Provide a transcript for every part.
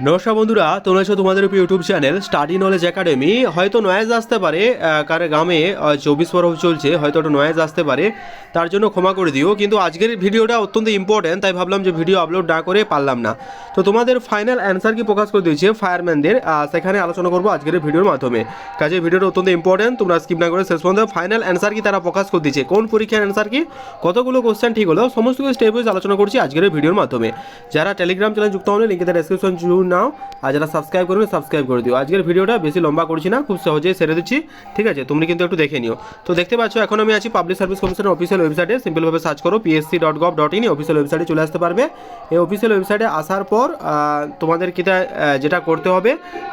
নমস্কার বন্ধুরা, তোমরা এসো তোমাদের উপর YouTube channel study knowledge academy হয়তো নয়েজ আসতে পারে কার গ্রামে চব্বিশ পরব চলছে, হয়তো একটা নয়েজ আসতে পারে, তার জন্য ক্ষমা করে দিও। কিন্তু আজকের ভিডিওটা অত্যন্ত ইম্পর্ট্যান্ট তাই ভাবলাম যে ভিডিও আপলোড না করে পারলাম না। তো তোমাদের ফাইনাল অ্যান্সার কি প্রকাশ করে দিয়েছে ফায়ারম্যানদের সেখানে আলোচনা করব আজকের ভিডিওর মাধ্যমে। কাজে ভিডিওটা অত্যন্ত ইম্পর্ট্যান্ট তোমরা স্কিপ না করে শেষ পর্যন্ত ফাইনাল অ্যান্সার কি তারা প্রকাশ করে দিয়েছে? কোন পরীক্ষার অ্যান্সার কি? কতগুলো কোশ্চেন ঠিক হলো? সমস্ত কিছু স্টেপ ওয়াইজ আলোচনা করছি আজকের ভিডিওর মাধ্যমে। যারা টেলিগ্রাম চ্যানেল যুক্ত হলে লিঙ্কে ডেসক্রিপশন জুড়ে নাও। আর যারা সাবস্ক্রাইব করবে সাবস্ক্রাইব করে দিও। আজকের ভিডিওটা বেশি লম্বা করছি না, খুব সহজেই সেরে দিচ্ছি। ঠিক আছে? তুমি কিন্তু একটু দেখে নিও। তো দেখতে পাচ্ছ, এখন আমি আছি পাবলিক সার্ভিস কমিশনের অফিসিয়াল ওয়েবসাইটে সিম্পলভাবে সার্চ করো PSC dot gov dot in official ওয়েবসাইটে চলে আসতে পারবে। এই অফিসিয়াল ওয়েবসাইটে আসার পর তোমাদের কিটা যেটা করতে হবে,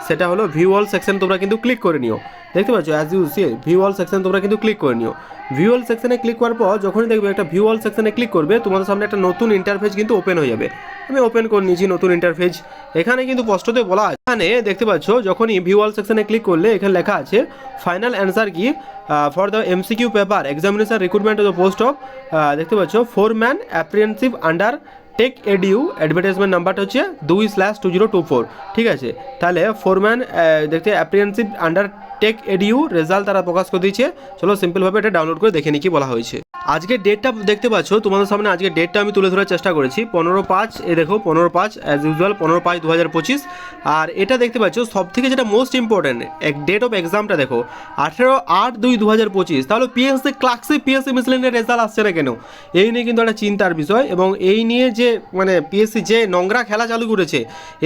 সেটা হলো ভিউ অল সেকশন তোমরা কিন্তু ক্লিক করে নিও। দেখতে পাচ্ছ as you see view all section তোমরা কিন্তু ক্লিক করে নিও। ভিউ অল সেকশনে ক্লিক করার পর, যখনই দেখবে একটা ভিউ অল সেকশনে ক্লিক করবে, তোমাদের সামনে একটা নতুন ইন্টারফেস কিন্তু ওপেন হয়ে যাবে। আমি ওপেন করে নিয়েছি নতুন ইন্টারফেস এখানে কিন্তু স্পষ্টতে বলা আছে। এখানে দেখতে পাচ্ছ, যখনই ভিউ অল সেকশনে ক্লিক করলে এখানে লেখা আছে final answer key for the M MCQ paper examination recruitment of the post of দেখতে পাচ্ছ foreman apprehensive under tech edu advertisement নাম্বারটা হচ্ছে দুই slash two zero two four ঠিক আছে? তাহলে ফোরম্যান দেখতে apprehensive under tech edu result তারা প্রকাশ করে দিয়েছে। চলো সিম্পলভাবে এটা ডাউনলোড করে দেখে নিই কি বলা হয়েছে। আজকে ডেটটা দেখতে পাচ্ছ, তোমাদের সামনে আজকে ডেটটা আমি তুলে ধরার চেষ্টা করেছি। পনেরো পাঁচ, এ দেখো, পনেরো পাঁচ অ্যাজ ইউজুয়াল পনেরো পাঁচ দু হাজার পঁচিশ। আর এটা দেখতে পাচ্ছ সব থেকে যেটা মোস্ট ইম্পর্টেন্ট এক ডেট অফ এক্সামটা দেখো, আঠেরো আট দুই দু হাজার পঁচিশ। তাহলে পিএসসি ক্লাসে পিএসসি মিসলেনের রেজাল্ট আসছে না কেন? এই নিয়ে কিন্তু একটা চিন্তার বিষয় এবং এই নিয়ে যে মানে পিএসসি যে নোংরা খেলা চালু করেছে,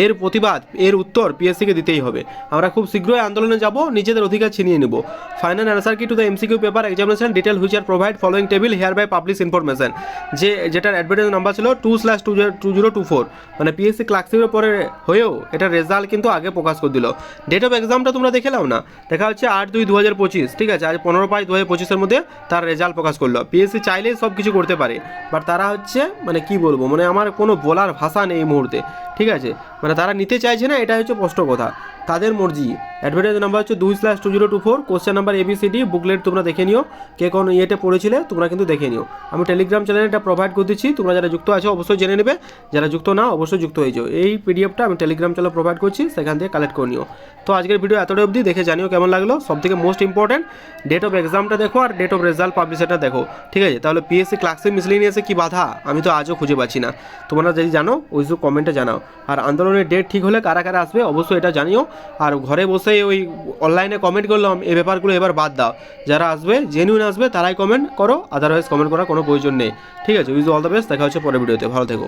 এর প্রতিবাদ, এর উত্তর পিএসসিকে দিতেই হবে। আমরা খুব শীঘ্রই আন্দোলনে যাব, নিজেদের অধিকার ছিনিয়ে নেব। Final answer key to the MCQ paper examination detail which are provide following table here by publish information যে যেটার অ্যাডভার্টাইজ নাম্বার ছিল two slash two two zero two four মানে পিএসসি ক্লার্কশিপের পরে হয়েও এটার রেজাল্ট কিন্তু আগে প্রকাশ করে দিল। ডেট অফ এক্সামটা তোমরা দেখে নাও না। দেখা হচ্ছে আট দুই দু হাজার পঁচিশ, ঠিক আছে? আজ পনেরো পাঁচ দু হাজার পঁচিশের মধ্যে তার রেজাল্ট প্রকাশ করল। পিএসসি চাইলেই সব কিছু করতে পারে বাট তারা হচ্ছে মানে কি বলব মানে আমার কোনো বলার ভাষা নেই এই মুহূর্তে, ঠিক আছে? মানে তারা নিতে চাইছে না এটা হচ্ছে স্পষ্ট কথা। তাদের মর্জি। অ্যাডভার্টাইজ নাম্বার হচ্ছে দুই slash two zero two four question number A B C D booklet তোমরা দেখে নিও, কে কোন ইয়েতে পড়েছিলে তোমরা কিন্তু দেখে নিও। আমি টেলিগ্রাম চ্যানেলে এটা প্রোভাইড করে দিচ্ছি, তোমরা যারা যুক্ত আছো অবশ্যই জেনে নেবে, যারা যুক্ত না অবশ্যই যুক্ত হয়ে যাও। এই পিডিএফটা আমি টেলিগ্রাম চ্যানেলে প্রোভাইড করছি, সেখান থেকে কালেক্ট করে নিও। তো আজকের ভিডিও এতটাই অবধি, দেখে জানিও কেমন লাগল। সব থেকে মোস্ট ইম্পর্টেন্ট ডেট অফ এক্সামটা দেখো আর ডেট অফ রেজাল্ট পাবলিশারটা দেখো। ঠিক আছে? তাহলে পিএসসি ক্লাসে মিসলিনিয়াসে কি বাধা? আমি তো আজও খুঁজে পাচ্ছি না। তোমরা যদি জানো, ওই কমেন্টে জানাও। আর আন্দোলনের ডেট ঠিক হলে কারা কারা আসবে, অবশ্যই এটা জানিও। আর ঘরে বসে ওই অনলাইনে কমেন্ট করলাম, এই ব্যাপারগুলো এবার বাদ দাও। যারা আসবে জেনুইন আসবে, তারাই কমেন্ট করো আদারওয়াইজ কমেন্ট করার কোনো প্রয়োজন নেই। ঠিক আছে উইজ অল দ্য বেস্ট দেখা হচ্ছে পরের ভিডিওতে ভালো থেকো।